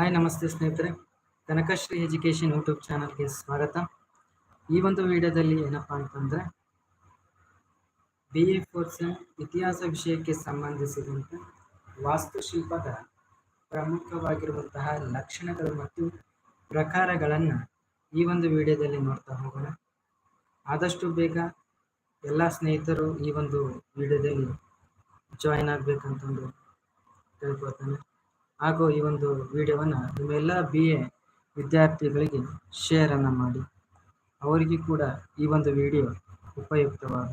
Hi ನಮಸ್ತೆ ಸ್ನೇಹಿತರೆ. Kanakashree education YouTube ಚಾನಲ್ಗೆ ಸ್ವಾಗತ. ಈ ಒಂದು ವಿಡಿಯೋದಲ್ಲಿ ಏನಪ್ಪಾ ಅಂತಂದರೆ ಬಿ ಎ ಫೋರ್ ಸೆಮ್ ಇತಿಹಾಸ ವಿಷಯಕ್ಕೆ ಸಂಬಂಧಿಸಿದಂತೆ ವಾಸ್ತುಶಿಲ್ಪದ ಪ್ರಮುಖವಾಗಿರುವಂತಹ ಲಕ್ಷಣಗಳು ಮತ್ತು ಪ್ರಕಾರಗಳನ್ನು ಈ ಒಂದು ವಿಡಿಯೋದಲ್ಲಿ ನೋಡ್ತಾ ಹೋಗೋಣ. ಆದಷ್ಟು ಬೇಗ ಎಲ್ಲ ಸ್ನೇಹಿತರು ಈ ಒಂದು ವಿಡಿಯೋದಲ್ಲಿ ಜಾಯಿನ್ ಆಗಬೇಕಂತಂದು ಕೇಳ್ಕೊಳ್ತಾನೆ ಹಾಗೂ ಈ ಒಂದು ವಿಡಿಯೋವನ್ನು ನಿಮ್ಮೆಲ್ಲ ಬಿ ಎ ವಿದ್ಯಾರ್ಥಿಗಳಿಗೆ ಶೇರನ್ನು ಮಾಡಿ. ಅವರಿಗೂ ಕೂಡ ಈ ಒಂದು ವಿಡಿಯೋ ಉಪಯುಕ್ತವಾದ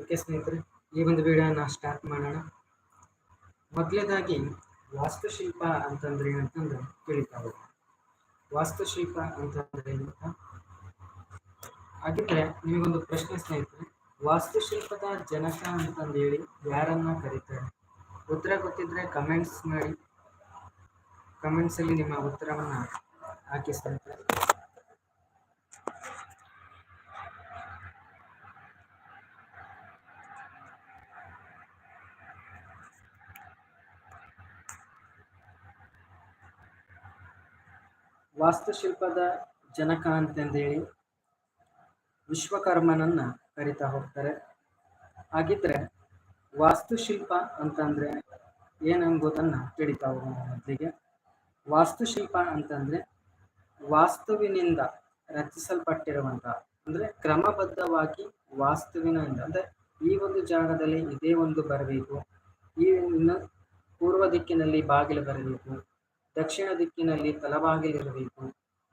ಓಕೆ ಸ್ನೇಹಿತರೆ, ಈ ಒಂದು ವಿಡಿಯೋನ ಸ್ಟಾರ್ಟ್ ಮಾಡೋಣ. ಮೊದಲನೇದಾಗಿ ವಾಸ್ತುಶಿಲ್ಪ ಅಂತಂದ್ರೆ ಏನಂತಂದ್ರೆ ತಿಳಿತಾ ಹೋಗಿ ವಾಸ್ತುಶಿಲ್ಪ ಅಂತಂದ್ರೆ ಏನಂತ ಹಾಗಿದ್ರೆ ನಿಮಗೊಂದು ಪ್ರಶ್ನೆ ಸ್ನೇಹಿತರೆ, ವಾಸ್ತುಶಿಲ್ಪದ ಜನಕ ಅಂತಂದು ಹೇಳಿ ಯಾರನ್ನ ಕರೀತಾರೆ? ಉತ್ತರ ಗೊತ್ತಿದ್ರೆ ಕಮೆಂಟ್ಸ್ ಮಾಡಿ. ಕಮೆಂಟ್ಸಲ್ಲಿ ನಿಮ್ಮ ಉತ್ತರವನ್ನು ಹಾಕಿ ಸ್ನೇಹಿತರೆ. ವಾಸ್ತುಶಿಲ್ಪದ ಜನಕ ಅಂತಂದೇಳಿ ವಿಶ್ವಕರ್ಮನನ್ನ ಕರಿತಾ ಹೋಗ್ತಾರೆ. ಹಾಗಿದ್ರೆ ವಾಸ್ತುಶಿಲ್ಪ ಅಂತಂದ್ರೆ ಏನಂಬುದನ್ನ ತಿಳಿತಾ ಹೋಗೋಣ ಮೊದಲಿಗೆ. ವಾಸ್ತುಶಿಲ್ಪ ಅಂತಂದ್ರೆ ವಾಸ್ತುವಿನಿಂದ ರಚಿಸಲ್ಪಟ್ಟಿರುವಂತಹ ಅಂದ್ರೆ ಕ್ರಮಬದ್ಧವಾಗಿ ವಾಸ್ತುವಿನಿಂದ, ಅಂದ್ರೆ ಈ ಒಂದು ಜಾಗದಲ್ಲಿ ಇದೇ ಒಂದು ಬರಬೇಕು, ಈ ಪೂರ್ವ ದಿಕ್ಕಿನಲ್ಲಿ ಬಾಗಿಲು ಬರಬೇಕು ದಕ್ಷಿಣ ದಿಕ್ಕಿನಲ್ಲಿ ತಲಬಾಗಿಲಿರಬೇಕು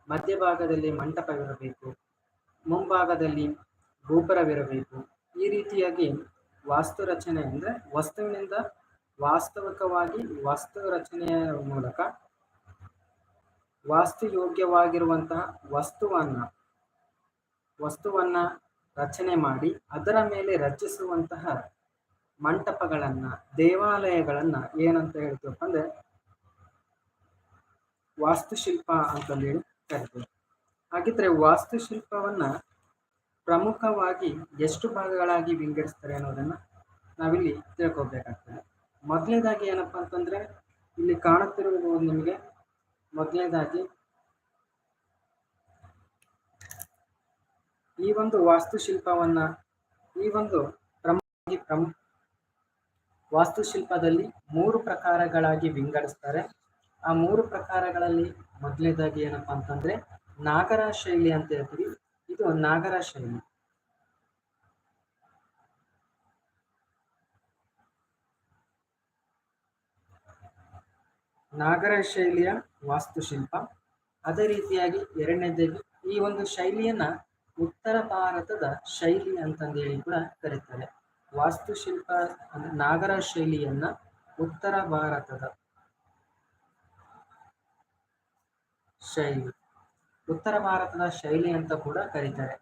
ಮಧ್ಯಭಾಗದಲ್ಲಿ ಮಂಟಪವಿರಬೇಕು, ಮುಂಭಾಗದಲ್ಲಿ ಗೋಪುರವಿರಬೇಕು. ಈ ರೀತಿಯಾಗಿ ವಾಸ್ತು ರಚನೆ ಅಂದರೆ ವಸ್ತುವಿನಿಂದ ವಾಸ್ತವಿಕವಾಗಿ ವಾಸ್ತು ರಚನೆಯ ಮೂಲಕ ವಾಸ್ತುಯೋಗ್ಯವಾಗಿರುವಂತಹ ವಸ್ತುವನ್ನು ವಸ್ತುವನ್ನು ರಚನೆ ಮಾಡಿ ಅದರ ಮೇಲೆ ರಚಿಸುವಂತಹ ಮಂಟಪಗಳನ್ನು, ದೇವಾಲಯಗಳನ್ನು ಏನಂತ ಹೇಳ್ತೀವಪ್ಪ ಅಂದ್ರೆ ವಾಸ್ತುಶಿಲ್ಪ ಅಂತಂದೇಳಿ ಕರಿತೀವಿ. ಹಾಗಿದ್ರೆ ವಾಸ್ತುಶಿಲ್ಪವನ್ನ ಪ್ರಮುಖವಾಗಿ ಎಷ್ಟು ಭಾಗಗಳಾಗಿ ವಿಂಗಡಿಸ್ತಾರೆ ಅನ್ನೋದನ್ನ ನಾವಿಲ್ಲಿ ತಿಳ್ಕೊಬೇಕಾಗ್ತದೆ ಮೊದಲನೇದಾಗಿ ಏನಪ್ಪಾ ಅಂತಂದ್ರೆ, ಇಲ್ಲಿ ಕಾಣುತ್ತಿರುವುದು ನಿಮಗೆ ಮೊದಲನೇದಾಗಿ ಈ ಒಂದು ವಾಸ್ತುಶಿಲ್ಪವನ್ನ, ಈ ಒಂದು ಪ್ರಮುಖ ಪ್ರಮುಖ ವಾಸ್ತುಶಿಲ್ಪದಲ್ಲಿ ಮೂರು ಪ್ರಕಾರಗಳಾಗಿ ವಿಂಗಡಿಸ್ತಾರೆ. ಆ ಮೂರು ಪ್ರಕಾರಗಳಲ್ಲಿ ಮೊದಲನೇದಾಗಿ ಏನಪ್ಪಾ ಅಂತಂದ್ರೆ ನಾಗರ ಶೈಲಿ ಅಂತ ಹೇಳ್ತೀವಿ. ಇದು ನಾಗರ ಶೈಲಿ. ನಾಗರ ಶೈಲಿಯ ವಾಸ್ತುಶಿಲ್ಪ. ಅದೇ ರೀತಿಯಾಗಿ ಎರಡನೇದಾಗಿ ಈ ಒಂದು ಶೈಲಿಯನ್ನ ಉತ್ತರ ಭಾರತದ ಶೈಲಿ ಅಂತಂದೇಳಿ ಕೂಡ ಕರೀತಾರೆ. ವಾಸ್ತುಶಿಲ್ಪ ಅಂದ್ರೆ ನಾಗರ ಶೈಲಿಯನ್ನ ಉತ್ತರ ಭಾರತದ ಶೈಲಿ. ಉತ್ತರ ಭಾರತದ ಶೈಲಿ ಅಂತ ಕೂಡ ಕರೀತಾರೆ.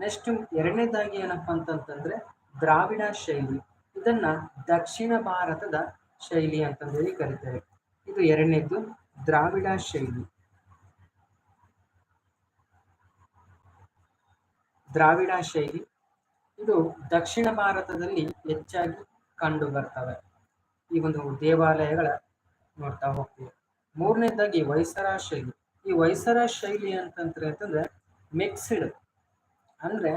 ನೆಕ್ಸ್ಟ್ ಎರಡನೇದಾಗಿ ಏನಪ್ಪಾ ಅಂತಂತಂದ್ರೆ ದ್ರಾವಿಡ ಶೈಲಿ. ಇದನ್ನ ದಕ್ಷಿಣ ಭಾರತದ ಶೈಲಿ ಅಂತಂದೇಳಿ ಕರೀತಾರೆ. ಇದು ಎರಡನೇದು ದ್ರಾವಿಡ ಶೈಲಿ. ದ್ರಾವಿಡ ಶೈಲಿ. ಇದು ದಕ್ಷಿಣ ಭಾರತದಲ್ಲಿ ಹೆಚ್ಚಾಗಿ ಕಂಡು ಬರ್ತವೆ. ಈ ಒಂದು ದೇವಾಲಯಗಳ ನೋಡ್ತಾ ಹೋಗ್ತೀವಿ. ಮೂರನೇದಾಗಿ ವೈಸರ ಶೈಲಿ. ಈ ವೈಸರ ಶೈಲಿ ಅಂತಂದ್ರೆ ಅಂತಂದ್ರೆ ಮಿಕ್ಸ್ಡ್ ಅಂದ್ರೆ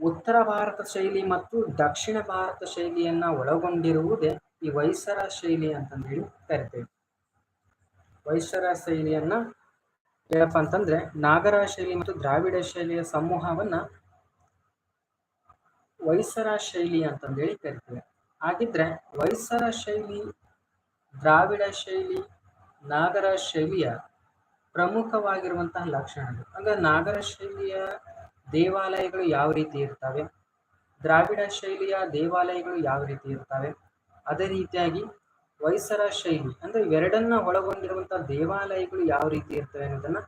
ಉತ್ತರ ಭಾರತ ಶೈಲಿ ಮತ್ತು ದಕ್ಷಿಣ ಭಾರತ ಶೈಲಿಯನ್ನ ಒಳಗೊಂಡಿರುವುದೇ ಈ ವೈಸರ ಶೈಲಿ ಅಂತಂದೇಳಿ ಕರಿತೇವೆ. ವೈಸರ ಶೈಲಿಯನ್ನ ಹೇಳಪ್ಪ ಅಂತಂದ್ರೆ ನಾಗರ ಶೈಲಿ ಮತ್ತು ದ್ರಾವಿಡ ಶೈಲಿಯ ಸಮೂಹವನ್ನ ವೈಸರ ಶೈಲಿ ಅಂತಂದೇಳಿ ಕರಿತೇವೆ. ಹಾಗಿದ್ರೆ ವೈಸರ ಶೈಲಿ, ದ್ರಾವಿಡ ಶೈಲಿ, ನಾಗರ ಶೈಲಿಯ ಪ್ರಮುಖವಾಗಿರುವಂತಹ ಲಕ್ಷಣಗಳು ಅಂದ್ರೆ ನಾಗರ ಶೈಲಿಯ ದೇವಾಲಯಗಳು ಯಾವ ರೀತಿ ಇರ್ತವೆ? ದ್ರಾವಿಡ ಶೈಲಿಯ ದೇವಾಲಯಗಳು ಯಾವ ರೀತಿ ಇರ್ತವೆ? ಅದೇ ರೀತಿಯಾಗಿ ವೈಸರ ಶೈಲಿ, ಅಂದ್ರೆ ಇವೆರಡನ್ನ ಒಳಗೊಂಡಿರುವಂತಹ ದೇವಾಲಯಗಳು ಯಾವ ರೀತಿ ಇರ್ತವೆ ಅನ್ನೋದನ್ನ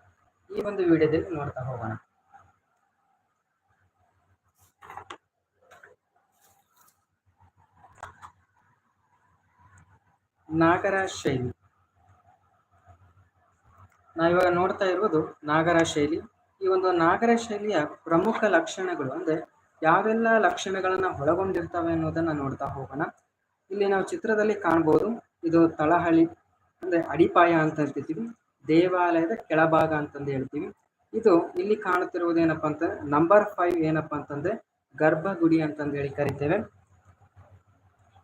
ಈ ಒಂದು ವಿಡಿಯೋದಲ್ಲಿ ನೋಡ್ತಾ ಹೋಗೋಣ. ನಾಗರ ಶೈಲಿ. ನಾವಿವಾಗ ನೋಡ್ತಾ ಇರುವುದು ನಾಗರ ಶೈಲಿ. ಈ ಒಂದು ನಾಗರ ಶೈಲಿಯ ಪ್ರಮುಖ ಲಕ್ಷಣಗಳು ಅಂದ್ರೆ ಯಾವೆಲ್ಲ ಲಕ್ಷಣಗಳನ್ನ ಒಳಗೊಂಡಿರ್ತವೆ ಅನ್ನೋದನ್ನ ನೋಡ್ತಾ ಹೋಗೋಣ. ಇಲ್ಲಿ ನಾವು ಚಿತ್ರದಲ್ಲಿ ಕಾಣ್ಬೋದು, ಇದು ತಳಹಳಿ ಅಂದ್ರೆ ಅಡಿಪಾಯ ಅಂತ ಹೇಳ್ತೀವಿ ದೇವಾಲಯದ ಕೆಳಭಾಗ ಅಂತಂದು ಹೇಳ್ತೀವಿ. ಇದು ಇಲ್ಲಿ ಕಾಣುತ್ತಿರುವುದು ಏನಪ್ಪಾ ಅಂತ ನಂಬರ್ ಫೈವ್ ಏನಪ್ಪಾ ಅಂತಂದ್ರೆ ಗರ್ಭಗುಡಿ ಅಂತಂದು ಹೇಳಿ ಕರಿತೇವೆ.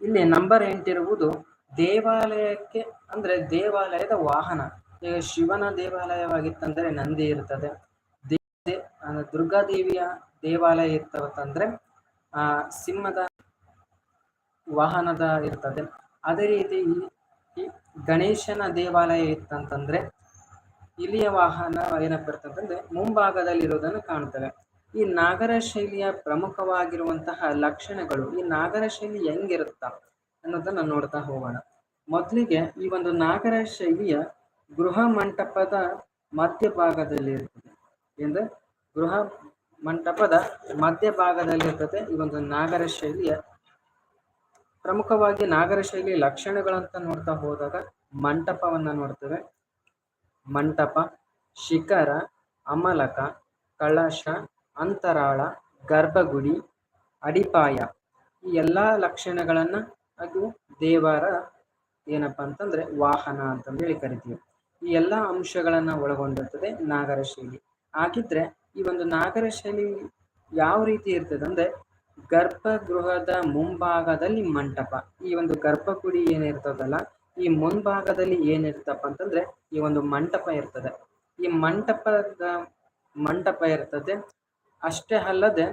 ಇಲ್ಲಿ ನಂಬರ್ ಎಂಟಿರುವುದು ದೇವಾಲಯಕ್ಕೆ ಅಂದ್ರೆ ದೇವಾಲಯದ ವಾಹನ. ಈಗ ಶಿವನ ದೇವಾಲಯವಾಗಿತ್ತಂದ್ರೆ ನಂದಿ ಇರ್ತದೆ. ದುರ್ಗಾದೇವಿಯ ದೇವಾಲಯ ಇರ್ತವತ್ತಂದ್ರೆ, ಆ, ಸಿಂಹದ ವಾಹನದ ಇರ್ತದೆ. ಅದೇ ರೀತಿ ಈ ಗಣೇಶನ ದೇವಾಲಯ ಇತ್ತಂತಂದ್ರೆ, ಇಲ್ಲಿಯ ವಾಹನ ಏನಪ್ಪ ಇರ್ತಂತಂದ್ರೆ ಮುಂಭಾಗದಲ್ಲಿ ಇರೋದನ್ನು ಕಾಣ್ತವೆ. ಈ ನಾಗರ ಶೈಲಿಯ ಪ್ರಮುಖವಾಗಿರುವಂತಹ ಲಕ್ಷಣಗಳು, ಈ ನಾಗರ ಶೈಲಿ ಹೆಂಗಿರುತ್ತ ಅನ್ನೋದನ್ನ ನೋಡ್ತಾ ಹೋಗೋಣ. ಮೊದಲಿಗೆ ಈ ಒಂದು ನಾಗರ ಶೈಲಿಯ ಗೃಹ ಮಂಟಪದ ಮಧ್ಯಭಾಗದಲ್ಲಿ ಇರ್ತದೆ ಎಂದು ಗೃಹ ಮಂಟಪದ ಮಧ್ಯಭಾಗದಲ್ಲಿರ್ತದೆ. ಈ ಒಂದು ನಾಗರ ಶೈಲಿಯ ಪ್ರಮುಖವಾಗಿ ನಾಗರ ಶೈಲಿ ಲಕ್ಷಣಗಳಂತ ನೋಡ್ತಾ ಹೋದಾಗ ಮಂಟಪವನ್ನ ನೋಡ್ತೇವೆ. ಮಂಟಪ, ಶಿಖರ, ಅಮಲಕ, ಕಳಶ, ಅಂತರಾಳ, ಗರ್ಭಗುಡಿ, ಅಡಿಪಾಯ ಈ ಎಲ್ಲಾ ಲಕ್ಷಣಗಳನ್ನ ಅದು ದೇವರ ಏನಪ್ಪಾ ಅಂತಂದ್ರೆ ವಾಹನ ಅಂತಂದೇಳಿ ಕರಿತೀವಿ. ಈ ಎಲ್ಲ ಅಂಶಗಳನ್ನ ಒಳಗೊಂಡಿರ್ತದೆ ನಾಗರ ಶೈಲಿ. ಹಾಗಿದ್ರೆ ಈ ಒಂದು ನಾಗರ ಶೈಲಿ ಯಾವ ರೀತಿ ಇರ್ತದೆ ಅಂದ್ರೆ ಗರ್ಭಗೃಹದ ಮುಂಭಾಗದಲ್ಲಿ ಮಂಟಪ. ಈ ಒಂದು ಗರ್ಭಗುಡಿ ಏನಿರ್ತದಲ್ಲ, ಈ ಮುಂಭಾಗದಲ್ಲಿ ಏನಿರ್ತಪ್ಪ ಅಂತಂದ್ರೆ ಈ ಒಂದು ಮಂಟಪ ಇರ್ತದೆ. ಈ ಮಂಟಪದ ಮಂಟಪ ಇರ್ತದೆ. ಅಷ್ಟೇ ಅಲ್ಲದೆ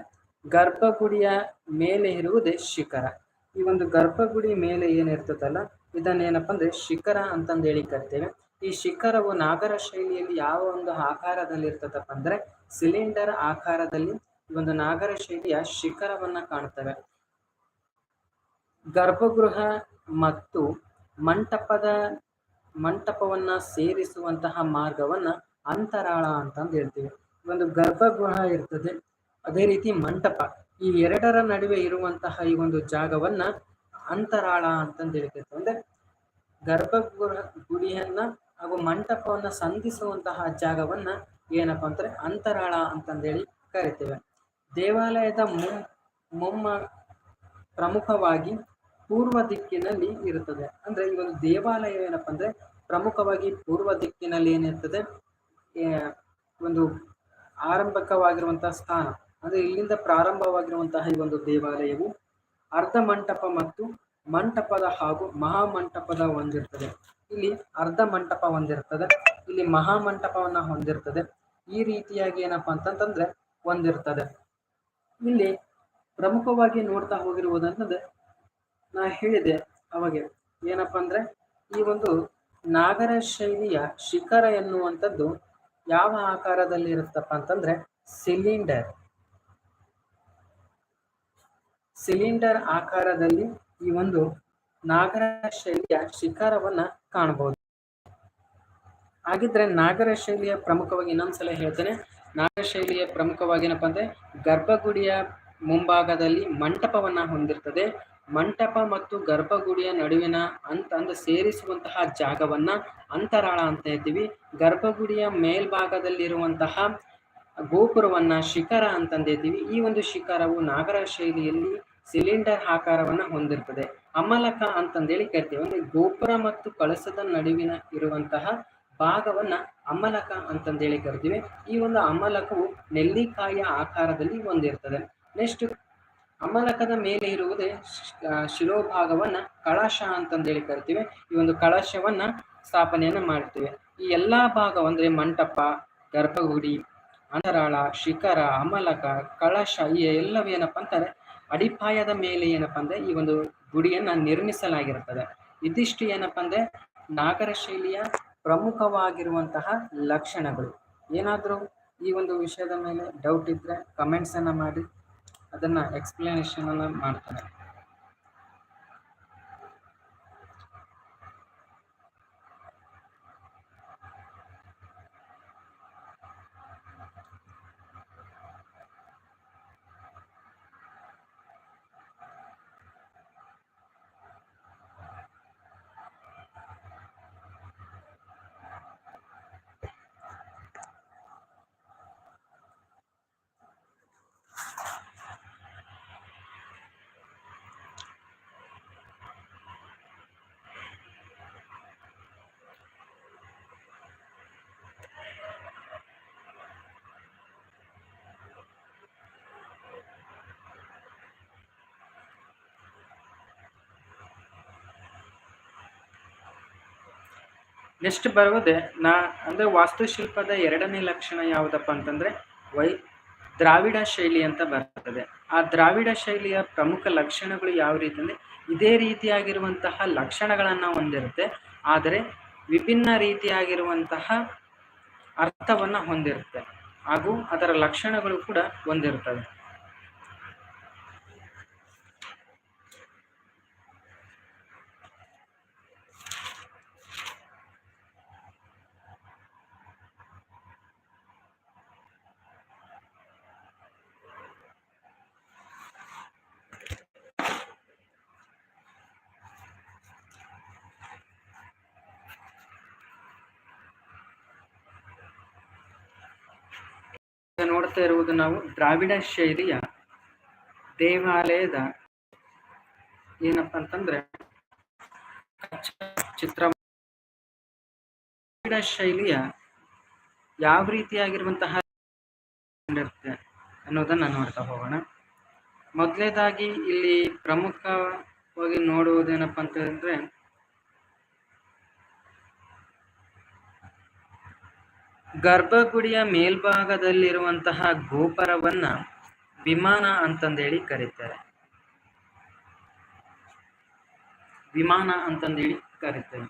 ಗರ್ಭಗುಡಿಯ ಮೇಲೆ ಇರುವುದೇ ಶಿಖರ. ಈ ಒಂದು ಗರ್ಭಗುಡಿ ಮೇಲೆ ಏನಿರ್ತದಲ್ಲ, ಇದನ್ನೇನಪ್ಪ ಅಂದ್ರೆ ಶಿಖರ ಅಂತಂದೇಳಿ ಕರ್ತೇವೆ. ಈ ಶಿಖರವು ನಾಗರ ಶೈಲಿಯಲ್ಲಿ ಯಾವ ಒಂದು ಆಕಾರದಲ್ಲಿ ಇರ್ತದಪ್ಪ ಅಂದ್ರೆ ಸಿಲಿಂಡರ್ ಆಕಾರದಲ್ಲಿ ಒಂದು ನಾಗರ ಶೈಲಿಯ ಶಿಖರವನ್ನ ಕಾಣ್ತವೆ. ಗರ್ಭಗೃಹ ಮತ್ತು ಮಂಟಪದ ಮಂಟಪವನ್ನ ಸೇರಿಸುವಂತಹ ಮಾರ್ಗವನ್ನ ಅಂತರಾಳ ಅಂತಂದು ಹೇಳ್ತೀವಿ. ಒಂದು ಗರ್ಭಗೃಹ ಇರ್ತದೆ, ಅದೇ ರೀತಿ ಮಂಟಪ, ಈ ಎರಡರ ನಡುವೆ ಇರುವಂತಹ ಈ ಒಂದು ಜಾಗವನ್ನ ಅಂತರಾಳ ಅಂತಂದು ಹೇಳ್ತಿತ್ತು ಅಂದ್ರೆ ಗರ್ಭಗೃಹ ಗುಡಿಯನ್ನ ಹಾಗೂ ಮಂಟಪವನ್ನು ಸಂಧಿಸುವಂತಹ ಜಾಗವನ್ನ ಏನಪ್ಪ ಅಂದರೆ ಅಂತರಾಳ ಅಂತಂದೇಳಿ ಕರಿತೇವೆ. ದೇವಾಲಯದ ಮುಂ, ಮೊಮ್ಮ ಪ್ರಮುಖವಾಗಿ ಪೂರ್ವ ದಿಕ್ಕಿನಲ್ಲಿ ಇರುತ್ತದೆ. ಅಂದರೆ ಈ ಒಂದು ದೇವಾಲಯ ಏನಪ್ಪ ಅಂದರೆ ಪ್ರಮುಖವಾಗಿ ಪೂರ್ವ ದಿಕ್ಕಿನಲ್ಲಿ ಏನಿರ್ತದೆ ಒಂದು ಆರಂಭಕವಾಗಿರುವಂತಹ ಸ್ಥಾನ. ಅಂದರೆ ಇಲ್ಲಿಂದ ಪ್ರಾರಂಭವಾಗಿರುವಂತಹ ಈ ಒಂದು ದೇವಾಲಯವು ಅರ್ಧ ಮಂಟಪ ಮತ್ತು ಮಂಟಪದ ಹಾಗೂ ಮಹಾಮಂಟಪದ ಹೊಂದಿರ್ತದೆ ಇಲ್ಲಿ ಅರ್ಧ ಮಂಟಪ ಹೊಂದಿರ್ತದೆ. ಇಲ್ಲಿ ಮಹಾಮಂಟಪವನ್ನ ಹೊಂದಿರ್ತದೆ. ಈ ರೀತಿಯಾಗಿ ಏನಪ್ಪಾ ಅಂತಂತಂದ್ರೆ ಹೊಂದಿರ್ತದೆ ಇಲ್ಲಿ ಪ್ರಮುಖವಾಗಿ ನೋಡ್ತಾ ಹೋಗಿರುವುದಂತಂದ್ರೆ ನಾ ಹೇಳಿದೆ ಅವಾಗೆ ಏನಪ್ಪ ಅಂದ್ರೆ ಈ ಒಂದು ನಾಗರ ಶೈಲಿಯ ಶಿಖರ ಎನ್ನುವಂಥದ್ದು ಯಾವ ಆಕಾರದಲ್ಲಿ ಇರುತ್ತಪ್ಪ ಅಂತಂದ್ರೆ ಸಿಲಿಂಡರ್. ಸಿಲಿಂಡರ್ ಆಕಾರದಲ್ಲಿ ಈ ಒಂದು ನಾಗರ ಶೈಲಿಯ ಶಿಖರವನ್ನ ಕಾಣಬಹುದು. ಹಾಗಿದ್ರೆ ನಾಗರ ಶೈಲಿಯ ಪ್ರಮುಖವಾಗಿ ಇನ್ನೊಂದ್ಸಲ ಹೇಳ್ತೇನೆ. ನಾಗರ ಶೈಲಿಯ ಪ್ರಮುಖವಾಗಿ ಏನಪ್ಪಾ ಅಂದ್ರೆ ಗರ್ಭಗುಡಿಯ ಮುಂಭಾಗದಲ್ಲಿ ಮಂಟಪವನ್ನ ಹೊಂದಿರ್ತದೆ. ಮಂಟಪ ಮತ್ತು ಗರ್ಭಗುಡಿಯ ನಡುವಿನ ಅಂತ ಅಂದ್ರೆ ಸೇರಿಸುವಂತಹ ಜಾಗವನ್ನ ಅಂತರಾಳ ಅಂತ ಹೇಳ್ತೀವಿ. ಗರ್ಭಗುಡಿಯ ಮೇಲ್ಭಾಗದಲ್ಲಿರುವಂತಹ ಗೋಪುರವನ್ನ ಶಿಖರ ಅಂತಂದೇತೀವಿ ಈ ಒಂದು ಶಿಖರವು ನಾಗರ ಶೈಲಿಯಲ್ಲಿ ಸಿಲಿಂಡರ್ ಆಕಾರವನ್ನ ಹೊಂದಿರ್ತದೆ. ಅಮಲಕ ಅಂತಂದೇಳಿ ಕರಿತೀವಿ. ಅಂದ್ರೆ ಗೋಪುರ ಮತ್ತು ಕಳಸದ ನಡುವಿನ ಇರುವಂತಹ ಭಾಗವನ್ನ ಅಮಲಕ ಅಂತಂದೇಳಿ ಕರಿತೀವಿ. ಈ ಒಂದು ಅಮಲಕವು ನೆಲ್ಲಿಕಾಯಿಯ ಆಕಾರದಲ್ಲಿ ಹೊಂದಿರ್ತದೆ. ನೆಕ್ಸ್ಟ್ ಅಮಲಕದ ಮೇಲೆ ಇರುವುದೇ ಶಿರೋಭಾಗವನ್ನ ಕಳಶ ಅಂತಂದೇಳಿ ಕರಿತೀವಿ. ಈ ಒಂದು ಕಳಶವನ್ನ ಸ್ಥಾಪನೆಯನ್ನ ಮಾಡ್ತೀವಿ. ಈ ಎಲ್ಲಾ ಭಾಗ ಅಂದ್ರೆ ಮಂಟಪ, ಗರ್ಭಗುಡಿ, ಅಂತರಾಳ, ಶಿಖರ, ಅಮಲಕ, ಕಳಶ ಈ ಎಲ್ಲವೇನಪ್ಪ ಅಂತಾರೆ ಅಡಿಪಾಯದ ಮೇಲೆ ಏನಪ್ಪಾ ಅಂದ್ರೆ ಈ ಒಂದು ಗುಡಿಯನ್ನ ನಿರ್ಮಿಸಲಾಗಿರುತ್ತದೆ. ಇದಿಷ್ಟು ಏನಪ್ಪಾ ಅಂದ್ರೆ ನಾಗರ ಶೈಲಿಯ ಪ್ರಮುಖವಾಗಿರುವಂತಹ ಲಕ್ಷಣಗಳು. ಏನಾದರೂ ಈ ಒಂದು ವಿಷಯದ ಮೇಲೆ ಡೌಟ್ ಇದ್ರೆ ಕಮೆಂಟ್ಸ್ ಅನ್ನ ಮಾಡಿ, ಅದನ್ನ ಎಕ್ಸ್ಪ್ಲನೇಷನ್ ಅನ್ನ ಮಾಡ್ತಾರೆ. ನೆಕ್ಸ್ಟ್ ಬರೋದೆ ನಾ, ಅಂದರೆ ವಾಸ್ತುಶಿಲ್ಪದ ಎರಡನೇ ಲಕ್ಷಣ ಯಾವುದಪ್ಪ ಅಂತಂದರೆ ವೈ ದ್ರಾವಿಡ ಶೈಲಿ ಅಂತ ಬರ್ತದೆ. ಆ ದ್ರಾವಿಡ ಶೈಲಿಯ ಪ್ರಮುಖ ಲಕ್ಷಣಗಳು ಯಾವ ರೀತಿ ಅಂದರೆ ಇದೇ ರೀತಿಯಾಗಿರುವಂತಹ ಲಕ್ಷಣಗಳನ್ನು ಹೊಂದಿರುತ್ತೆ. ಆದರೆ ವಿಭಿನ್ನ ರೀತಿಯಾಗಿರುವಂತಹ ಅರ್ಥವನ್ನು ಹೊಂದಿರುತ್ತೆ. ಹಾಗೂ ಅದರ ಲಕ್ಷಣಗಳು ಕೂಡ ಹೊಂದಿರ್ತವೆ. ನೋಡ್ತಾ ಇರುವುದು ನಾವು ದ್ರಾವಿಡ ಶೈಲಿಯ ದೇವಾಲಯದ ಏನಪ್ಪ ಅಂತಂದ್ರೆ ಚಿತ್ರ ದ್ರಾವಿಡ ಶೈಲಿಯ ಯಾವ ರೀತಿಯಾಗಿರುವಂತಹ ಅನ್ನೋದನ್ನ ನೋಡ್ತಾ ಹೋಗೋಣ. ಮೊದಲೇದಾಗಿ ಇಲ್ಲಿ ಪ್ರಮುಖವಾಗಿ ನೋಡುವುದೇನಪ್ಪ ಅಂತಂದ್ರೆ ಗರ್ಭಗುಡಿಯ ಮೇಲ್ಭಾಗದಲ್ಲಿರುವಂತಹ ಗೋಪುರವನ್ನ ವಿಮಾನ ಅಂತಂದೇಳಿ ಕರೀತಾರೆ. ವಿಮಾನ ಅಂತಂದೇಳಿ ಕರೀತಾರೆ.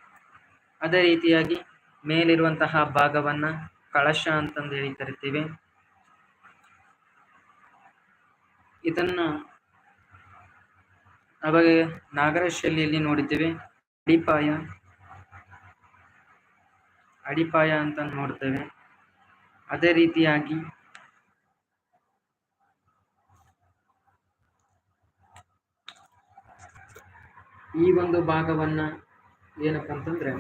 ಅದೇ ರೀತಿಯಾಗಿ ಮೇಲಿರುವಂತಹ ಭಾಗವನ್ನ ಕಳಶ ಅಂತಂದೇಳಿ ಕರಿತೀವಿ. ಇದನ್ನ ಅವಾಗ ನಾಗರ ಶೈಲಿಯಲ್ಲಿ ನೋಡಿದ್ದೇವೆ. ಅಡಿಪಾಯ ಅಡಿಪಾಯ ಅಂತ ನೋಡ್ತೇವೆ. ಅದೇ ರೀತಿಯಾಗಿ ಈ ಒಂದು ಭಾಗವನ್ನ ಏನಪ್ಪ ಅಂತಂದ್ರೆ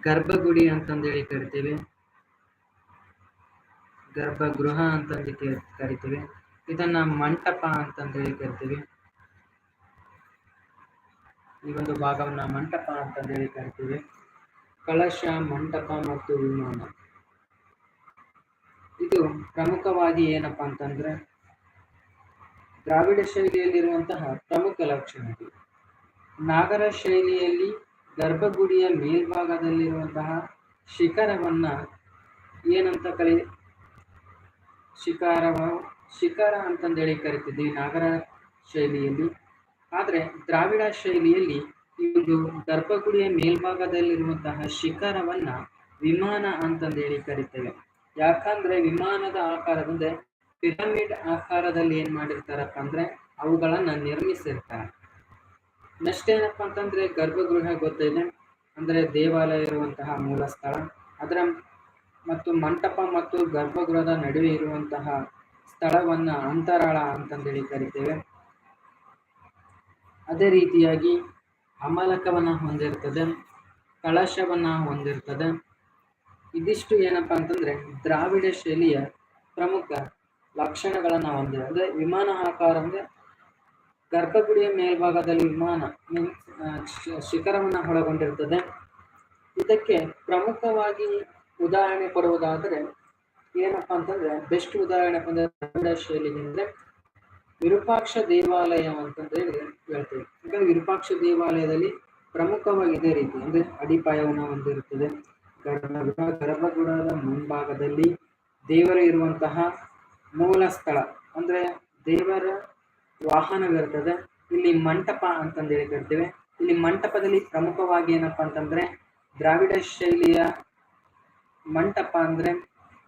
ಗರ್ಭಗುಡಿ ಅಂತಂದೇಳಿ ಕರಿತೀವಿ. ಗರ್ಭಗೃಹ ಅಂತಂದು ಕರಿತೀವಿ. ಇದನ್ನ ಮಂಟಪ ಅಂತಂದೇಳಿ ಕರಿತೀವಿ. ಈ ಒಂದು ಭಾಗವನ್ನು ಮಂಟಪ ಅಂತಂದೇಳಿ ಕರಿತೀವಿ. ಕಳಶ, ಮಂಟಪ ಮತ್ತು ವಿಮಾನ. ಇದು ಪ್ರಮುಖವಾಗಿ ಏನಪ್ಪಾ ಅಂತಂದ್ರೆ ದ್ರಾವಿಡ ಶೈಲಿಯಲ್ಲಿರುವಂತಹ ಪ್ರಮುಖ ಲಕ್ಷಣ ಇದು. ನಾಗರ ಶೈಲಿಯಲ್ಲಿ ಗರ್ಭಗುಡಿಯ ಮೇಲ್ಭಾಗದಲ್ಲಿರುವಂತಹ ಶಿಖರವನ್ನ ಏನಂತ ಕರಿ ಶಿಖಾರವ ಶಿಖರ ಅಂತಂದೇಳಿ ಕರಿತಿದ್ವಿ ನಾಗರ ಶೈಲಿಯಲ್ಲಿ. ಆದರೆ ದ್ರಾವಿಡ ಶೈಲಿಯಲ್ಲಿ ಈ ಒಂದು ಗರ್ಭಗುಡಿಯ ಮೇಲ್ಭಾಗದಲ್ಲಿರುವಂತಹ ಶಿಖರವನ್ನ ವಿಮಾನ ಅಂತಂದೇಳಿ ಕರಿತೇವೆ. ಯಾಕಂದ್ರೆ ವಿಮಾನದ ಆಕಾರದಿಂದ ಪಿರಮಿಡ್ ಆಕಾರದಲ್ಲಿ ಏನ್ ಮಾಡಿರ್ತಾರಪ್ಪ ಅಂದ್ರೆ ಅವುಗಳನ್ನ ನಿರ್ಮಿಸಿರ್ತಾರೆ. ನೆಕ್ಸ್ಟ್ ಏನಪ್ಪಾ ಅಂತಂದ್ರೆ ಗರ್ಭಗೃಹ ಗೊತ್ತಿದೆ. ಅಂದ್ರೆ ದೇವಾಲಯ ಇರುವಂತಹ ಮೂಲ ಸ್ಥಳ. ಅದರ ಮತ್ತು ಮಂಟಪ ಮತ್ತು ಗರ್ಭಗೃಹದ ನಡುವೆ ಇರುವಂತಹ ಸ್ಥಳವನ್ನ ಅಂತರಾಳ ಅಂತಂದೇಳಿ ಕರಿತೇವೆ. ಅದೇ ರೀತಿಯಾಗಿ ಅಮಲಕವನ್ನ ಹೊಂದಿರ್ತದೆ, ಕಳಶವನ್ನ ಹೊಂದಿರ್ತದೆ. ಇದಿಷ್ಟು ಏನಪ್ಪಾ ಅಂತಂದ್ರೆ ದ್ರಾವಿಡ ಶೈಲಿಯ ಪ್ರಮುಖ ಲಕ್ಷಣಗಳನ್ನ ಹೊಂದಿದೆ. ಅಂದ್ರೆ ವಿಮಾನ ಆಕಾರ ಅಂದ್ರೆ ಗರ್ಭಗುಡಿಯ ಮೇಲ್ಭಾಗದಲ್ಲಿ ವಿಮಾನ ಶಿಖರವನ್ನ ಒಳಗೊಂಡಿರುತ್ತದೆ ಇದಕ್ಕೆ ಪ್ರಮುಖವಾಗಿ ಉದಾಹರಣೆ ಕೊಡುವುದಾದರೆ ಏನಪ್ಪಾ ಅಂತಂದ್ರೆ ಬೆಸ್ಟ್ ಉದಾಹರಣೆ ಬಂದ್ರೆ ದ್ರಾವಿಡ ಶೈಲಿಗೆ ಅಂದ್ರೆ ವಿರೂಪಾಕ್ಷ ದೇವಾಲಯ ಅಂತ ಹೇಳಿ ಹೇಳ್ತೇವೆ. ಯಾಕಂದ್ರೆ ವಿರೂಪಾಕ್ಷ ದೇವಾಲಯದಲ್ಲಿ ಪ್ರಮುಖವಾಗಿ ಇದೇ ರೀತಿ, ಅಂದ್ರೆ ಅಡಿಪಾಯವನ್ನು ಹೊಂದಿರುತ್ತದೆ. ಗರ್ಭಗುಡ ಗರ್ಭಗುಡದ ಮುಂಭಾಗದಲ್ಲಿ ದೇವರು ಇರುವಂತಹ ಮೂಲ ಸ್ಥಳ, ಅಂದ್ರೆ ದೇವರ ವಾಹನವಿರ್ತದೆ ಇಲ್ಲಿ ಮಂಟಪ ಅಂತಂದೇಳಿ ಕರಿತೇವೆ ಇಲ್ಲಿ ಮಂಟಪದಲ್ಲಿ ಪ್ರಮುಖವಾಗಿ ಏನಪ್ಪಾ ಅಂತಂದ್ರೆ ದ್ರಾವಿಡ ಶೈಲಿಯ ಮಂಟಪ ಅಂದ್ರೆ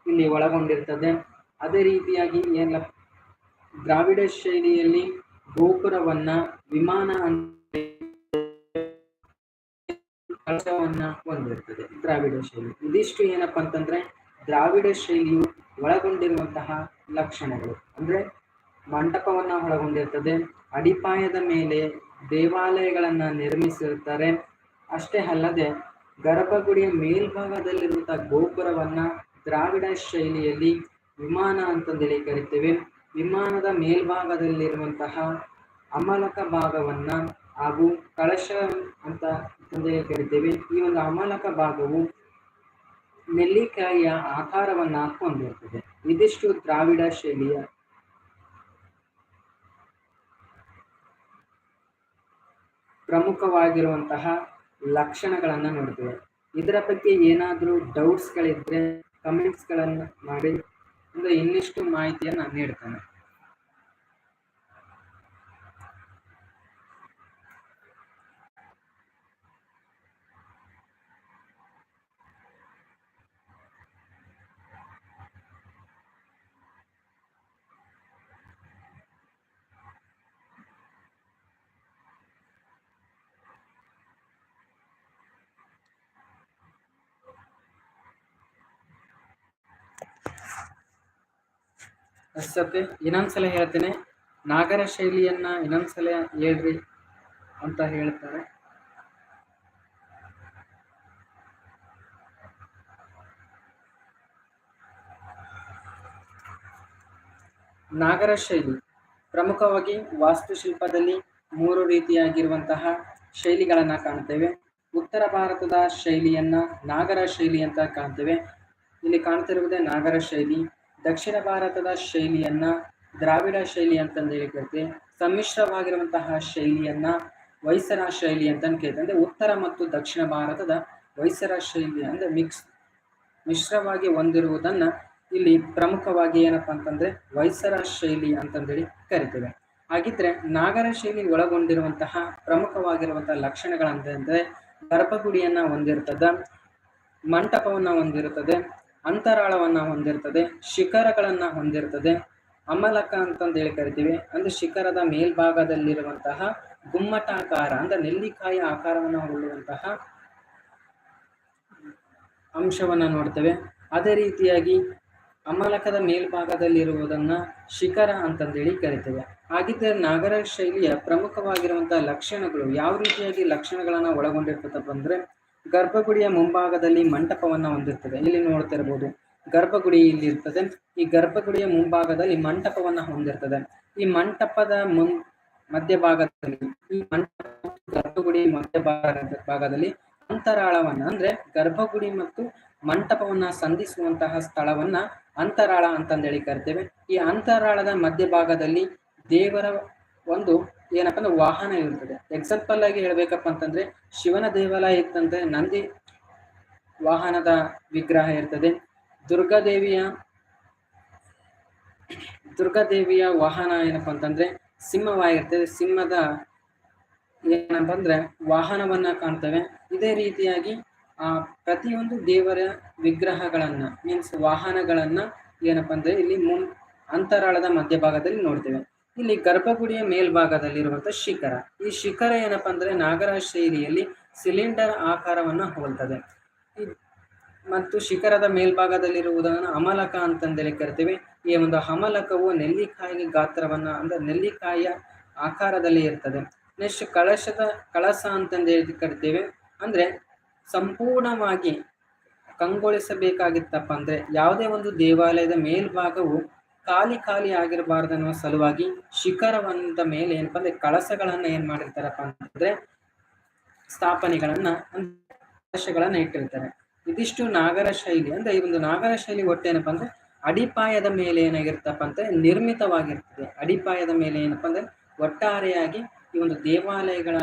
ಇಲ್ಲಿ ಒಳಗೊಂಡಿರ್ತದೆ. ಅದೇ ರೀತಿಯಾಗಿ ಏನ ದ್ರಾವಿಡ ಶೈಲಿಯಲ್ಲಿ ಗೋಪುರವನ್ನ, ವಿಮಾನ ಹೊಂದಿರ್ತದೆ ದ್ರಾವಿಡ ಶೈಲಿ. ಇದಿಷ್ಟು ಏನಪ್ಪಾ ಅಂತಂದ್ರೆ ದ್ರಾವಿಡ ಶೈಲಿಯು ಒಳಗೊಂಡಿರುವಂತಹ ಲಕ್ಷಣಗಳು. ಅಂದ್ರೆ ಮಂಟಪವನ್ನ ಒಳಗೊಂಡಿರ್ತದೆ, ಅಡಿಪಾಯದ ಮೇಲೆ ದೇವಾಲಯಗಳನ್ನ ನಿರ್ಮಿಸಿರುತ್ತಾರೆ. ಅಷ್ಟೇ ಅಲ್ಲದೆ ಗರ್ಭಗುಡಿಯ ಮೇಲ್ಭಾಗದಲ್ಲಿರುವಂತಹ ಗೋಪುರವನ್ನ ದ್ರಾವಿಡ ಶೈಲಿಯಲ್ಲಿ ವಿಮಾನ ಅಂತಂದೇಳಿ ಕರಿತೇವೆ. ವಿಮಾನದ ಮೇಲ್ಭಾಗದಲ್ಲಿರುವಂತಹ ಅಮಲಕ ಭಾಗವನ್ನ ಹಾಗೂ ಕಳಶ ಅಂತ ಅಂತಂದೇಳಿ ಕರಿತೇವೆ. ಈ ಒಂದು ಅಮಲಕ ಭಾಗವು ನೆಲ್ಲಿಕಾಯಿಯ ಆಕಾರವನ್ನ ಹೊಂದಿರುತ್ತದೆ ಇದಿಷ್ಟು ದ್ರಾವಿಡ ಶೈಲಿಯ ಪ್ರಮುಖವಾಗಿರುವಂತಹ ಲಕ್ಷಣಗಳನ್ನು ನೋಡ್ತೇವೆ. ಇದರ ಬಗ್ಗೆ ಏನಾದರೂ ಡೌಟ್ಸ್ಗಳಿದ್ದರೆ ಕಮೆಂಟ್ಸ್ಗಳನ್ನು ಮಾಡಿ. ಅಂದರೆ ಇನ್ನಿಷ್ಟು ಮಾಹಿತಿಯನ್ನು ನೀಡ್ತೇನೆ ಸತ್ಯ ಇನ್ನೊಂದ್ಸಲ ಹೇಳ್ತೇನೆ, ನಾಗರ ಶೈಲಿಯನ್ನ ಇನ್ನೊಂದ್ಸಲ ಹೇಳ್ರಿ ಅಂತ ಹೇಳ್ತಾರೆ. ನಾಗರ ಶೈಲಿ, ಪ್ರಮುಖವಾಗಿ ವಾಸ್ತುಶಿಲ್ಪದಲ್ಲಿ ಮೂರು ರೀತಿಯಾಗಿರುವಂತಹ ಶೈಲಿಗಳನ್ನು ಕಾಣ್ತೇವೆ. ಉತ್ತರ ಭಾರತದ ಶೈಲಿಯನ್ನ ನಾಗರ ಶೈಲಿ ಅಂತ ಕಾಣ್ತೇವೆ. ಇಲ್ಲಿ ಕಾಣ್ತಿರುವುದೇ ನಾಗರ ಶೈಲಿ. ದಕ್ಷಿಣ ಭಾರತದ ಶೈಲಿಯನ್ನ, ದ್ರಾವಿಡ ಶೈಲಿ ಅಂತಂದೇಳಿ ಕೇಳ್ತೇವೆ. ಸಮ್ಮಿಶ್ರವಾಗಿರುವಂತಹ ಶೈಲಿಯನ್ನ ವೈಸರ ಶೈಲಿ ಅಂತ ಕೇಳ್ತೇವೆ. ಉತ್ತರ ಮತ್ತು ದಕ್ಷಿಣ ಭಾರತದ ವೈಸರ ಶೈಲಿ ಅಂದ್ರೆ ಮಿಕ್ಸ್ ಮಿಶ್ರವಾಗಿ ಹೊಂದಿರುವುದನ್ನು ಇಲ್ಲಿ ಪ್ರಮುಖವಾಗಿ ಏನಪ್ಪ ಅಂತಂದ್ರೆ ವೈಸರ ಶೈಲಿ ಅಂತಂದೇಳಿ ಕರಿತೇವೆ. ಹಾಗಿದ್ರೆ ನಾಗರ ಶೈಲಿ ಒಳಗೊಂಡಿರುವಂತಹ ಪ್ರಮುಖವಾಗಿರುವಂತಹ ಲಕ್ಷಣಗಳಂತಂದ್ರೆ ಗರ್ಭಗುಡಿಯನ್ನು ಹೊಂದಿರ್ತದೆ, ಮಂಟಪವನ್ನ ಹೊಂದಿರುತ್ತದೆ ಅಂತರಾಳವನ್ನ ಹೊಂದಿರ್ತದೆ, ಶಿಖರಗಳನ್ನು ಹೊಂದಿರ್ತದೆ. ಅಮಲಕ ಅಂತಂದೇಳಿ ಕರಿತೀವಿ. ಅಂದ್ರೆ ಶಿಖರದ ಮೇಲ್ಭಾಗದಲ್ಲಿರುವಂತಹ ಗುಮ್ಮಟಾಕಾರ, ಅಂದ್ರೆ ನೆಲ್ಲಿಕಾಯಿ ಆಕಾರವನ್ನ ಹೊಳ್ಳುವಂತಹ ಅಂಶವನ್ನ ನೋಡ್ತೇವೆ. ಅದೇ ರೀತಿಯಾಗಿ ಅಮಲಕದ ಮೇಲ್ಭಾಗದಲ್ಲಿರುವುದನ್ನು ಶಿಖರ ಅಂತಂದೇಳಿ ಕರಿತೇವೆ. ಹಾಗಿದ್ದರೆ ನಾಗರ ಶೈಲಿಯ ಪ್ರಮುಖವಾಗಿರುವಂತಹ ಲಕ್ಷಣಗಳು, ಯಾವ ರೀತಿಯಾಗಿ ಲಕ್ಷಣಗಳನ್ನು ಒಳಗೊಂಡಿರ್ತದಪ್ಪ ಅಂದ್ರೆ ಗರ್ಭಗುಡಿಯ ಮುಂಭಾಗದಲ್ಲಿ ಮಂಟಪವನ್ನ ಹೊಂದಿರ್ತದೆ. ಇಲ್ಲಿ ನೋಡ್ತಿರ್ಬೋದು ಗರ್ಭಗುಡಿ ಇಲ್ಲಿ ಇರ್ತದೆ ಈ ಗರ್ಭಗುಡಿಯ ಮುಂಭಾಗದಲ್ಲಿ ಮಂಟಪವನ್ನ ಹೊಂದಿರ್ತದೆ. ಈ ಮಂಟಪದ ಮುನ್, ಮಧ್ಯಭಾಗದಲ್ಲಿ, ಈ ಮಂಟಪ ಗರ್ಭಗುಡಿ ಮಧ್ಯಭಾಗದ ಭಾಗದಲ್ಲಿ ಅಂತರಾಳವನ್ನ, ಅಂದ್ರೆ ಗರ್ಭಗುಡಿ ಮತ್ತು ಮಂಟಪವನ್ನ ಸಂಧಿಸುವಂತಹ ಸ್ಥಳವನ್ನ ಅಂತರಾಳ ಅಂತಂದೇಳಿ ಕರಿತೇವೆ. ಈ ಅಂತರಾಳದ ಮಧ್ಯಭಾಗದಲ್ಲಿ ದೇವರ ಒಂದು ಏನಪ್ಪ ಅಂದ್ರೆ ವಾಹನ ಇರುತ್ತದೆ. ಎಕ್ಸಾಂಪಲ್ ಆಗಿ ಹೇಳ್ಬೇಕಪ್ಪ ಅಂತಂದ್ರೆ ಶಿವನ ದೇವಾಲಯ ಇತ್ತಂದ್ರೆ ನಂದಿ ವಾಹನದ ವಿಗ್ರಹ ಇರ್ತದೆ. ದುರ್ಗಾದೇವಿಯ ದುರ್ಗಾದೇವಿಯ ವಾಹನ ಏನಪ್ಪ ಅಂತಂದ್ರೆ ಸಿಂಹವಾಗಿರ್ತದೆ. ಸಿಂಹದ ಏನಪ್ಪ ಅಂದ್ರೆ ವಾಹನವನ್ನ ಕಾಣ್ತೇವೆ. ಇದೇ ರೀತಿಯಾಗಿ ಆ ಪ್ರತಿಯೊಂದು ದೇವರ ವಿಗ್ರಹಗಳನ್ನ ಮೀನ್ಸ್ ವಾಹನಗಳನ್ನ ಏನಪ್ಪ ಅಂದ್ರೆ ಇಲ್ಲಿ ಮುನ್ ಅಂತರಾಳದ ಮಧ್ಯಭಾಗದಲ್ಲಿ ನೋಡ್ತೇವೆ. ಇಲ್ಲಿ ಗರ್ಭಗುಡಿಯ ಮೇಲ್ಭಾಗದಲ್ಲಿರುವಂತಹ ಶಿಖರ. ಈ ಶಿಖರ ಏನಪ್ಪ ಅಂದ್ರೆ ನಾಗರ ಶೈಲಿಯಲ್ಲಿ ಸಿಲಿಂಡರ್ ಆಕಾರವನ್ನು ಹೋಲ್ತದೆ ಮತ್ತು ಶಿಖರದ ಮೇಲ್ಭಾಗದಲ್ಲಿರುವುದನ್ನು ಅಮಲಕ ಅಂತಂದೇಳಿ ಕರಿತೇವೆ. ಈ ಒಂದು ಅಮಲಕವು ನೆಲ್ಲಿಕಾಯಿ ಗಾತ್ರವನ್ನ ಅಂದ್ರೆ ನೆಲ್ಲಿಕಾಯಿಯ ಆಕಾರದಲ್ಲಿ ಇರ್ತದೆ. ನೆಕ್ಸ್ಟ್ ಕಳಶದ ಕಳಸ ಅಂತಂದೇಳಿ ಕರಿತೇವೆ. ಅಂದ್ರೆ ಸಂಪೂರ್ಣವಾಗಿ ಕಂಗೊಳಿಸಬೇಕಾಗಿತ್ತಪ್ಪ ಅಂದ್ರೆ ಯಾವುದೇ ಒಂದು ದೇವಾಲಯದ ಮೇಲ್ಭಾಗವು ಖಾಲಿ ಖಾಲಿ ಆಗಿರಬಾರ್ದು ಅನ್ನುವ ಸಲುವಾಗಿ ಶಿಖರವಂತ ಮೇಲೆ ಏನಪ್ಪಾ ಅಂದ್ರೆ ಕಳಸಗಳನ್ನ ಏನ್ ಮಾಡಿರ್ತಾರಪ್ಪ ಅಂತಂದ್ರೆ ಸ್ಥಾಪನೆಗಳನ್ನ ಕಳಶಗಳನ್ನ ಇಟ್ಟಿರ್ತಾರೆ. ಇದಿಷ್ಟು ನಾಗರ ಶೈಲಿ ಅಂದ್ರೆ ಈ ಒಂದು ನಾಗರ ಶೈಲಿ ಒಟ್ಟೇನಪ್ಪ ಅಂದ್ರೆ ಅಡಿಪಾಯದ ಮೇಲೆ ಏನಾಗಿರ್ತಪ್ಪ ಅಂದ್ರೆ ನಿರ್ಮಿತವಾಗಿರ್ತದೆ. ಅಡಿಪಾಯದ ಮೇಲೆ ಏನಪ್ಪಾ ಅಂದ್ರೆ ಒಟ್ಟಾರೆಯಾಗಿ ಈ ಒಂದು ದೇವಾಲಯಗಳ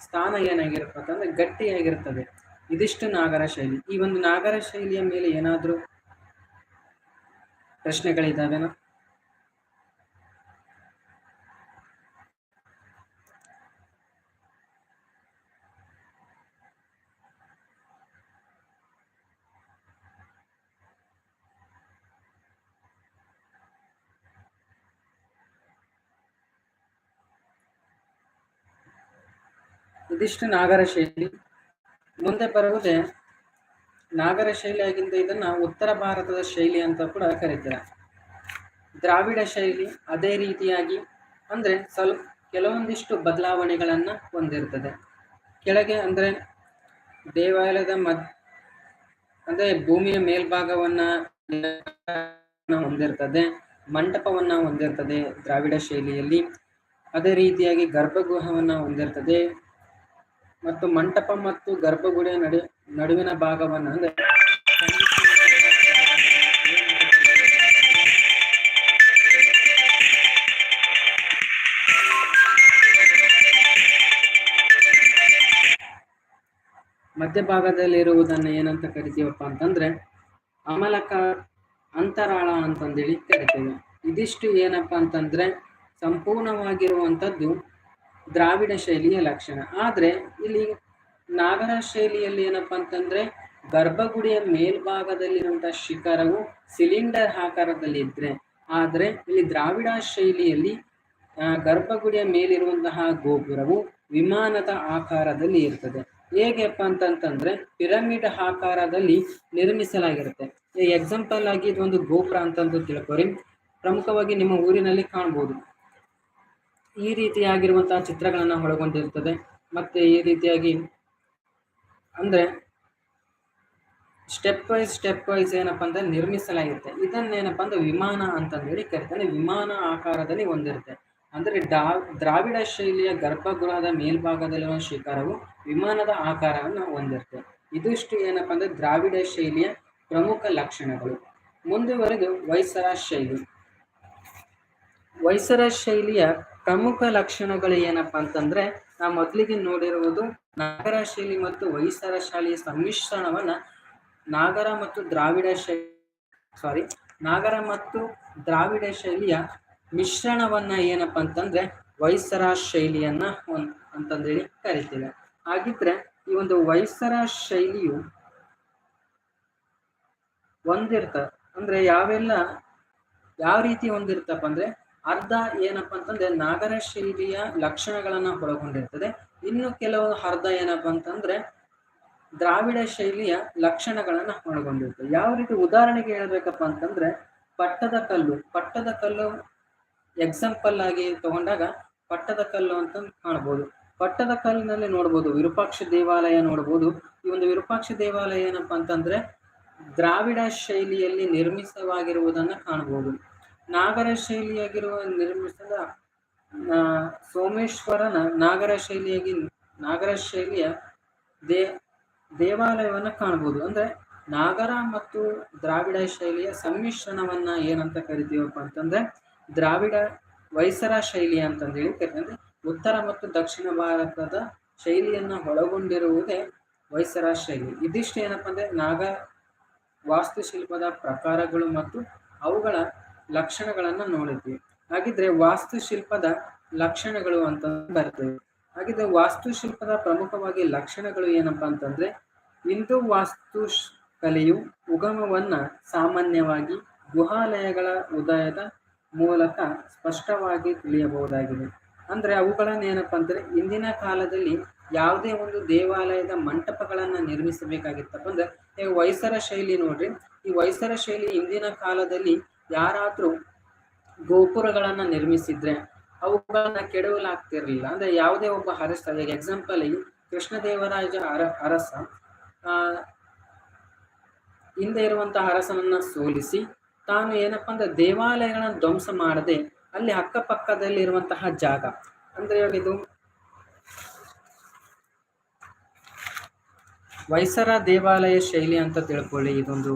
ಸ್ಥಾನ ಏನಾಗಿರುತ್ತೆ ಅಂದ್ರೆ ಗಟ್ಟಿಯಾಗಿರ್ತದೆ. ಇದಿಷ್ಟು ನಾಗರ ಶೈಲಿ. ಈ ಒಂದು ನಾಗರ ಶೈಲಿಯ ಮೇಲೆ ಏನಾದ್ರೂ ಪ್ರಶ್ನೆಗಳಿದಾವೇನೋ ಇದಿಷ್ಟು ನಾಗರ ಶೈಲಿ ಮುಂದೆ ಬರುವುದೇ ನಾಗರ ಶೈಲಿಯಾಗಿಂದ ಇದನ್ನ ಉತ್ತರ ಭಾರತದ ಶೈಲಿ ಅಂತ ಕೂಡ ಕರೀತಾರೆ. ದ್ರಾವಿಡ ಶೈಲಿ ಅದೇ ರೀತಿಯಾಗಿ ಅಂದ್ರೆ ಸ್ವಲ್ಪ ಕೆಲವೊಂದಿಷ್ಟು ಬದಲಾವಣೆಗಳನ್ನ ಹೊಂದಿರ್ತದೆ. ಕೆಳಗೆ ಅಂದ್ರೆ ದೇವಾಲಯದ ಮದ್, ಅಂದ್ರೆ ಭೂಮಿಯ ಮೇಲ್ಭಾಗವನ್ನ ಹೊಂದಿರ್ತದೆ, ಮಂಟಪವನ್ನ ಹೊಂದಿರ್ತದೆ ದ್ರಾವಿಡ ಶೈಲಿಯಲ್ಲಿ. ಅದೇ ರೀತಿಯಾಗಿ ಗರ್ಭಗೃಹವನ್ನ ಹೊಂದಿರ್ತದೆ. ಮತ್ತು ಮಂಟಪ ಮತ್ತು ಗರ್ಭಗುಡಿಯ ನಡು ನಡುವಿನ ಭಾಗವನ್ನು ಅಂದ್ರೆ ಮಧ್ಯಭಾಗದಲ್ಲಿರುವುದನ್ನ ಏನಂತ ಕರಿತೀವಪ್ಪ ಅಂತಂದ್ರೆ ಅಮಲಕ ಅಂತರಾಳ ಅಂತಂದೇಳಿ ಕರಿತೇವೆ. ಇದಿಷ್ಟು ಏನಪ್ಪ ಅಂತಂದ್ರೆ ಸಂಪೂರ್ಣವಾಗಿರುವಂಥದ್ದು ದ್ರಾವಿಡ ಶೈಲಿಯ ಲಕ್ಷಣ. ಆದ್ರೆ ಇಲ್ಲಿ ನಾಗರ ಶೈಲಿಯಲ್ಲಿ ಏನಪ್ಪ ಅಂತಂದ್ರೆ ಗರ್ಭಗುಡಿಯ ಮೇಲ್ಭಾಗದಲ್ಲಿರುವಂತಹ ಶಿಖರವು ಸಿಲಿಂಡರ್ ಆಕಾರದಲ್ಲಿ ಇದ್ರೆ, ಆದ್ರೆ ಇಲ್ಲಿ ದ್ರಾವಿಡ ಶೈಲಿಯಲ್ಲಿ ಗರ್ಭಗುಡಿಯ ಮೇಲಿರುವಂತಹ ಗೋಪುರವು ವಿಮಾನದ ಆಕಾರದಲ್ಲಿ ಇರ್ತದೆ. ಹೇಗೆಪ್ಪ ಅಂತಂತಂದ್ರೆ ಪಿರಮಿಡ್ ಆಕಾರದಲ್ಲಿ ನಿರ್ಮಿಸಲಾಗಿರುತ್ತೆ. ಎಕ್ಸಾಂಪಲ್ ಆಗಿ ಇದೊಂದು ಗೋಪುರ ಅಂತಂದು ತಿಳ್ಕೊರಿ. ಪ್ರಮುಖವಾಗಿ ನಿಮ್ಮ ಊರಿನಲ್ಲಿ ಕಾಣ್ಬೋದು. ಈ ರೀತಿಯಾಗಿರುವಂತಹ ಚಿತ್ರಗಳನ್ನ ಒಳಗೊಂಡಿರ್ತದೆ. ಮತ್ತೆ ಈ ರೀತಿಯಾಗಿ ಅಂದ್ರೆ ಸ್ಟೆಪ್ ವೈಸ್ ಸ್ಟೆಪ್ ವೈಸ್ ಏನಪ್ಪ ಅಂದರೆ ನಿರ್ಮಿಸಲಾಗಿರುತ್ತೆ. ಇದನ್ನೇನಪ್ಪ ಅಂದರೆ ವಿಮಾನ ಅಂತಂದೇಳಿ ಕರಿತಾರೆ. ವಿಮಾನ ಆಕಾರದಲ್ಲಿ ಹೊಂದಿರುತ್ತೆ ಅಂದ್ರೆ ಡಾ ದ್ರಾವಿಡ ಶೈಲಿಯ ಗರ್ಭಗೃಹದ ಮೇಲ್ಭಾಗದಲ್ಲಿರುವ ಶಿಖರವು ವಿಮಾನದ ಆಕಾರವನ್ನು ಹೊಂದಿರುತ್ತೆ. ಇದಿಷ್ಟು ಏನಪ್ಪ ಅಂದರೆ ದ್ರಾವಿಡ ಶೈಲಿಯ ಪ್ರಮುಖ ಲಕ್ಷಣಗಳು. ಮುಂದುವರೆದು ವೈಸರ ಶೈಲಿ. ವೈಸರ ಶೈಲಿಯ ಪ್ರಮುಖ ಲಕ್ಷಣಗಳು ಏನಪ್ಪ ಅಂತಂದ್ರೆ ನಾವು ಮೊದಲಿಗೆ ನೋಡಿರುವುದು ನಾಗರ ಶೈಲಿ ಮತ್ತು ವೈಸರ ಶೈಲಿಯ ಸಮ್ಮಿಶ್ರಣವನ್ನ ನಾಗರ ಮತ್ತು ದ್ರಾವಿಡ ಶೈಲಿ ಸಾರಿ ನಾಗರ ಮತ್ತು ದ್ರಾವಿಡ ಶೈಲಿಯ ಮಿಶ್ರಣವನ್ನ ಏನಪ್ಪಾ ಅಂತಂದ್ರೆ ವೈಸರ ಶೈಲಿಯನ್ನ ಒಂದ್ ಅಂತಂದೇಳಿ ಕರಿತೇವೆ. ಹಾಗಿದ್ರೆ ಈ ಒಂದು ವೈಸರ ಶೈಲಿಯು ಒಂದಿರ್ತ, ಅಂದ್ರೆ ಯಾವೆಲ್ಲ, ಯಾವ ರೀತಿ ಹೊಂದಿರ್ತಪ್ಪ ಅಂದ್ರೆ ಅರ್ಧ ಏನಪ್ಪ ಅಂತಂದ್ರೆ ನಾಗರ ಶೈಲಿಯ ಲಕ್ಷಣಗಳನ್ನ ಒಳಗೊಂಡಿರ್ತದೆ. ಇನ್ನು ಕೆಲವು ಅರ್ಧ ಏನಪ್ಪ ಅಂತಂದ್ರೆ ದ್ರಾವಿಡ ಶೈಲಿಯ ಲಕ್ಷಣಗಳನ್ನ ಒಳಗೊಂಡಿರ್ತದೆ. ಯಾವ ರೀತಿ ಉದಾಹರಣೆಗೆ ಹೇಳ್ಬೇಕಪ್ಪ ಅಂತಂದ್ರೆ ಪಟ್ಟದ ಕಲ್ಲು ಪಟ್ಟದ ಕಲ್ಲು ಎಕ್ಸಾಂಪಲ್ ಆಗಿ ತಗೊಂಡಾಗ ಪಟ್ಟದ ಕಲ್ಲು ಅಂತ ಕಾಣ್ಬೋದು. ಪಟ್ಟದ ಕಲ್ಲಿನಲ್ಲಿ ನೋಡ್ಬೋದು, ವಿರೂಪಾಕ್ಷ ದೇವಾಲಯ ನೋಡ್ಬೋದು. ಈ ಒಂದು ವಿರೂಪಾಕ್ಷ ದೇವಾಲಯ ಏನಪ್ಪ ಅಂತಂದ್ರೆ ದ್ರಾವಿಡ ಶೈಲಿಯಲ್ಲಿ ನಿರ್ಮಿಸವಾಗಿರುವುದನ್ನ ಕಾಣಬಹುದು ನಾಗರ ಶೈಲಿಯಾಗಿರುವ ನಿರ್ಮಿಸಿದ ಸೋಮೇಶ್ವರನ ನಾಗರ ಶೈಲಿಯಾಗಿ, ನಾಗರ ಶೈಲಿಯ ದೇ, ದೇವಾಲಯವನ್ನು ಕಾಣ್ಬೋದು ಅಂದರೆ ನಾಗರ ಮತ್ತು ದ್ರಾವಿಡ ಶೈಲಿಯ ಸಮ್ಮಿಶ್ರಣವನ್ನು ಏನಂತ ಕರಿತೀವಪ್ಪ ಅಂತಂದರೆ, ದ್ರಾವಿಡ ವೈಸರ ಶೈಲಿ ಅಂತಂದೇಳಿ ಕರಿತೀವಿ ಅಂದ್ರೆ ಉತ್ತರ ಮತ್ತು ದಕ್ಷಿಣ ಭಾರತದ ಶೈಲಿಯನ್ನು ಒಳಗೊಂಡಿರುವುದೇ ವೈಸರ ಶೈಲಿ. ಇದಿಷ್ಟು ಏನಪ್ಪ ಅಂದರೆ ನಾಗ ವಾಸ್ತುಶಿಲ್ಪದ ಪ್ರಕಾರಗಳು ಮತ್ತು ಅವುಗಳ ಲಕ್ಷಣಗಳನ್ನ ನೋಡಿದ್ವಿ. ಹಾಗಿದ್ರೆ ವಾಸ್ತುಶಿಲ್ಪದ ಲಕ್ಷಣಗಳು ಅಂತ ಬರ್ತವೆ ಹಾಗಿದ್ರೆ ವಾಸ್ತುಶಿಲ್ಪದ ಪ್ರಮುಖವಾಗಿ ಲಕ್ಷಣಗಳು ಏನಪ್ಪಾ ಅಂತಂದ್ರೆ, ಹಿಂದೂ ವಾಸ್ತು ಕಲೆಯು ಉಗಮವನ್ನ ಸಾಮಾನ್ಯವಾಗಿ ಗುಹಾಲಯಗಳ ಉದಯದ ಮೂಲಕ ಸ್ಪಷ್ಟವಾಗಿ ತಿಳಿಯಬಹುದಾಗಿದೆ. ಅಂದ್ರೆ ಅವುಗಳನ್ನ ಏನಪ್ಪಾ ಅಂದ್ರೆ ಇಂದಿನ ಕಾಲದಲ್ಲಿ ಯಾವುದೇ ಒಂದು ದೇವಾಲಯದ ಮಂಟಪಗಳನ್ನ ನಿರ್ಮಿಸಬೇಕಾಗಿತ್ತಪ್ಪ ಅಂದ್ರೆ ವೈಸರ ಶೈಲಿ ನೋಡ್ರಿ. ಈ ವೈಸರ ಶೈಲಿ ಇಂದಿನ ಕಾಲದಲ್ಲಿ ಯಾರಾದ್ರೂ ಗೋಪುರಗಳನ್ನು ನಿರ್ಮಿಸಿದ್ರೆ ಅವುಗಳನ್ನ ಕೆಡವಲಾಗ್ತಿರ್ಲಿಲ್ಲ. ಅಂದ್ರೆ ಯಾವುದೇ ಒಬ್ಬ ಅರಸ, ಈಗ ಎಕ್ಸಾಂಪಲ್ ಈ ಕೃಷ್ಣದೇವರಾಜ ಅರ, ಅರಸ ಹಿಂದೆ ಇರುವಂತಹ ಅರಸನನ್ನ ಸೋಲಿಸಿ ತಾನು ಏನಪ್ಪಾ ಅಂದ್ರೆ ದೇವಾಲಯಗಳನ್ನು ಧ್ವಂಸ ಮಾಡದೆ ಅಲ್ಲಿ ಅಕ್ಕಪಕ್ಕದಲ್ಲಿ ಇರುವಂತಹ ಜಾಗ. ಅಂದ್ರೆ ಇದು ವೈಸರ ದೇವಾಲಯ ಶೈಲಿ ಅಂತ ತಿಳ್ಕೊಳ್ಳಿ. ಇದೊಂದು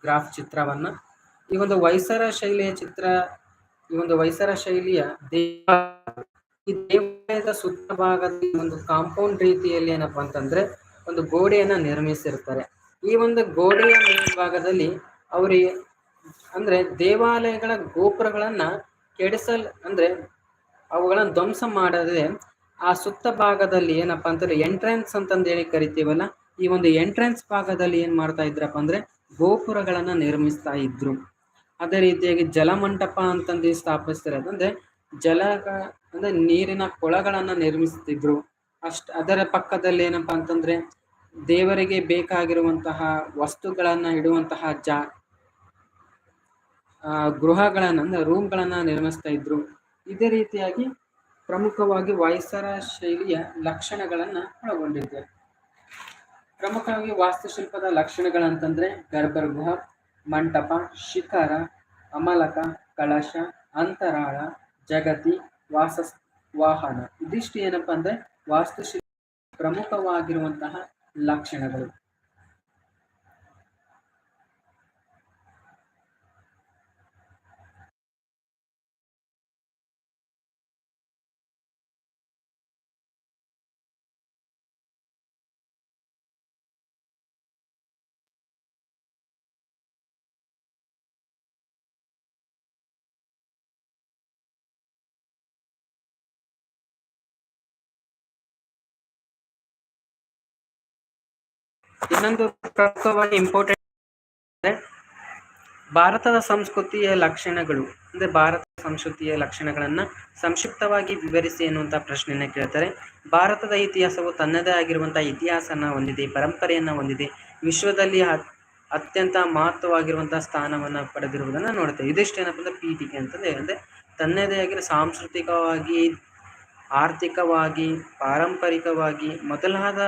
ಗ್ರಾಫ್ ಚಿತ್ರವನ್ನ. ಈ ಒಂದು ವೈಸರ ಶೈಲಿಯ ಚಿತ್ರ, ಈ ಒಂದು ವೈಸರ ಶೈಲಿಯ ದೇವ, ಈ ದೇವಾಲಯದ ಸುತ್ತ ಭಾಗದ ಒಂದು ಕಾಂಪೌಂಡ್ ರೀತಿಯಲ್ಲಿ ಏನಪ್ಪಾ ಅಂತಂದ್ರೆ ಒಂದು ಗೋಡೆಯನ್ನ ನಿರ್ಮಿಸಿರ್ತಾರೆ. ಈ ಒಂದು ಗೋಡೆಯ ಮೇಲ್ಭಾಗದಲ್ಲಿ ಅವರಿಗೆ ಅಂದ್ರೆ ದೇವಾಲಯಗಳ ಗೋಪುರಗಳನ್ನ ಕೆಡಿಸಲ್ ಅಂದ್ರೆ ಅವುಗಳನ್ನ ಧ್ವಂಸ ಮಾಡದೆ ಆ ಸುತ್ತ ಭಾಗದಲ್ಲಿ ಏನಪ್ಪಾ ಅಂತಂದ್ರೆ ಎಂಟ್ರೆನ್ಸ್ ಅಂತಂದು ಹೇಳಿ ಕರಿತೀವಲ್ಲ, ಈ ಒಂದು ಎಂಟ್ರೆನ್ಸ್ ಭಾಗದಲ್ಲಿ ಏನ್ ಮಾಡ್ತಾ ಇದ್ರಪ್ಪ ಅಂದ್ರೆ ಗೋಪುರಗಳನ್ನ ನಿರ್ಮಿಸ್ತಾ ಇದ್ರು. ಅದೇ ರೀತಿಯಾಗಿ ಜಲಮಂಟಪ ಅಂತಂದು ಸ್ಥಾಪಿಸ್ತಾರೆ. ಅಂದ್ರೆ ಜಲ ಅಂದ್ರೆ ನೀರಿನ ಕೊಳಗಳನ್ನ ನಿರ್ಮಿಸ್ತಿದ್ರು. ಅಷ್ಟ ಅದರ ಪಕ್ಕದಲ್ಲಿ ಏನಪ್ಪಾ ಅಂತಂದ್ರೆ ದೇವರಿಗೆ ಬೇಕಾಗಿರುವಂತಹ ವಸ್ತುಗಳನ್ನ ಇಡುವಂತಹ ಜಾ ಗೃಹಗಳನ್ನ, ಅಂದ್ರೆ ರೂಮ್ಗಳನ್ನ ನಿರ್ಮಿಸ್ತಾ ಇದ್ರು. ಇದೇ ರೀತಿಯಾಗಿ ಪ್ರಮುಖವಾಗಿ ವಾಯ್ಸರ ಶೈಲಿಯ ಲಕ್ಷಣಗಳನ್ನ ಒಳಗೊಂಡಿದೆ. ಪ್ರಮುಖವಾಗಿ ವಾಸ್ತುಶಿಲ್ಪದ ಲಕ್ಷಣಗಳಂತಂದ್ರೆ ಗರ್ಭಗೃಹ ಮಂಟಪ ಶಿಖರ ಅಮಲಕ ಕಳಶ ಅಂತರಾಳ ಜಗತಿ ವಾಸ ವಾಹನ. ಇದಿಷ್ಟು ಏನಪ್ಪಾ ಅಂದ್ರೆ ವಾಸ್ತುಶಿಲ್ಪ ಪ್ರಮುಖವಾಗಿರುವಂತಹ ಲಕ್ಷಣಗಳು. ಇನ್ನೊಂದು ಪ್ರಮುಖವಾಗಿ ಇಂಪಾರ್ಟೆಂಟ್ ಭಾರತದ ಸಂಸ್ಕೃತಿಯ ಲಕ್ಷಣಗಳು, ಅಂದ್ರೆ ಭಾರತ ಸಂಸ್ಕೃತಿಯ ಲಕ್ಷಣಗಳನ್ನ ಸಂಕ್ಷಿಪ್ತವಾಗಿ ವಿವರಿಸಿ ಎನ್ನುವಂತಹ ಪ್ರಶ್ನೆಯನ್ನ ಕೇಳ್ತಾರೆ. ಭಾರತದ ಇತಿಹಾಸವು ತನ್ನದೇ ಆಗಿರುವಂತಹ ಇತಿಹಾಸನ ಹೊಂದಿದೆ, ಪರಂಪರೆಯನ್ನ ಹೊಂದಿದೆ. ವಿಶ್ವದಲ್ಲಿ ಅತ್ಯಂತ ಮಹತ್ವವಾಗಿರುವಂತಹ ಸ್ಥಾನವನ್ನ ಪಡೆದಿರುವುದನ್ನ ನೋಡ್ತೇವೆ. ಇದಿಷ್ಟು ಏನಪ್ಪ ಅಂದ್ರೆ ಪೀಠಿಕೆ ಅಂತಂದ್ರೆ ಅಂದ್ರೆ ತನ್ನದೇ ಆಗಿರೋ ಸಾಂಸ್ಕೃತಿಕವಾಗಿ, ಆರ್ಥಿಕವಾಗಿ, ಪಾರಂಪರಿಕವಾಗಿ ಮೊದಲಾದ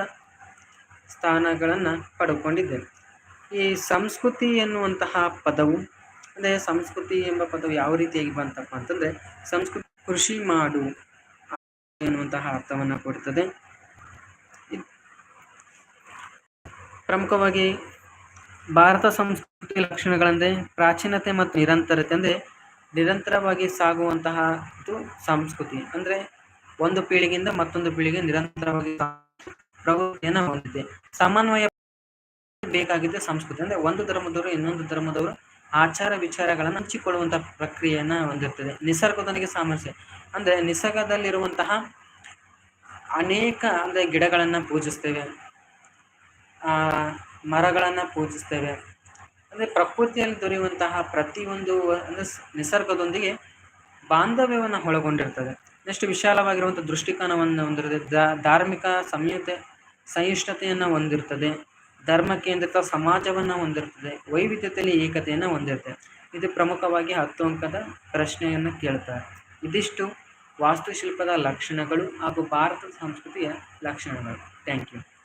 ಸ್ಥಾನಗಳನ್ನು ಪಡೆದುಕೊಂಡಿದ್ದೇವೆ ಈ ಸಂಸ್ಕೃತಿ ಎನ್ನುವಂತಹ ಪದವು, ಅಂದರೆ ಸಂಸ್ಕೃತಿ ಎಂಬ ಪದವು ಯಾವ ರೀತಿಯಾಗಿ ಬಂತಪ್ಪ ಅಂತಂದ್ರೆ, ಸಂಸ್ಕೃತಿ ಕೃಷಿ ಮಾಡು ಎನ್ನುವಂತಹ ಅರ್ಥವನ್ನು ಕೊಡುತ್ತದೆ ಪ್ರಮುಖವಾಗಿ ಭಾರತ ಸಂಸ್ಕೃತಿ ಲಕ್ಷಣಗಳಂದರೆ ಪ್ರಾಚೀನತೆ ಮತ್ತು ನಿರಂತರತೆ, ಅಂದ್ರೆ ನಿರಂತರವಾಗಿ ಸಾಗುವಂತಹ ಸಂಸ್ಕೃತಿ. ಅಂದ್ರೆ ಒಂದು ಪೀಳಿಗೆಯಿಂದ ಮತ್ತೊಂದು ಪೀಳಿಗೆ ನಿರಂತರವಾಗಿ ಪ್ರವೃತ್ತಿಯನ್ನು ಹೊಂದಿದೆ. ಸಮನ್ವಯ ಬೇಕಾಗಿದೆ ಸಂಸ್ಕೃತಿ ಅಂದ್ರೆ ಒಂದು ಧರ್ಮದವರು ಇನ್ನೊಂದು ಧರ್ಮದವರು ಆಚಾರ ವಿಚಾರಗಳನ್ನು ಹಂಚಿಕೊಳ್ಳುವಂತಹ ಪ್ರಕ್ರಿಯೆಯನ್ನ ಹೊಂದಿರ್ತದೆ. ನಿಸರ್ಗದೊಂದಿಗೆ ಸಾಮರಸ್ಯ. ಅಂದ್ರೆ ನಿಸರ್ಗದಲ್ಲಿರುವಂತಹ ಅನೇಕ ಅಂದ್ರೆ ಗಿಡಗಳನ್ನ ಪೂಜಿಸ್ತೇವೆ. ಆ, ಮರಗಳನ್ನ ಪೂಜಿಸ್ತೇವೆ. ಅಂದ್ರೆ ಪ್ರಕೃತಿಯಲ್ಲಿ ದೊರೆಯುವಂತಹ ಪ್ರತಿಯೊಂದು ಅಂದ್ರೆ ನಿಸರ್ಗದೊಂದಿಗೆ ಬಾಂಧವ್ಯವನ್ನು ಒಳಗೊಂಡಿರ್ತದೆ. ನೆಕ್ಸ್ಟ್ ವಿಶಾಲವಾಗಿರುವಂತಹ ದೃಷ್ಟಿಕೋನವನ್ನು ಹೊಂದಿರುತ್ತೆ ಧಾರ್ಮಿಕ ಸಂಯುತೆ ಸಹಿಷ್ಣುತೆಯನ್ನು ಹೊಂದಿರ್ತದೆ ಧರ್ಮ ಕೇಂದ್ರಿತ ಸಮಾಜವನ್ನು ಹೊಂದಿರ್ತದೆ, ವೈವಿಧ್ಯತೆಯಲ್ಲಿ ಏಕತೆಯನ್ನು ಹೊಂದಿರ್ತದೆ. ಇದು ಪ್ರಮುಖವಾಗಿ ಹತ್ತು ಅಂಕದ ಪ್ರಶ್ನೆಯನ್ನು ಕೇಳ್ತಾರೆ. ಇದಿಷ್ಟು ವಾಸ್ತುಶಿಲ್ಪದ ಲಕ್ಷಣಗಳು ಹಾಗೂ ಭಾರತದ ಸಂಸ್ಕೃತಿಯ ಲಕ್ಷಣಗಳು. Thank you.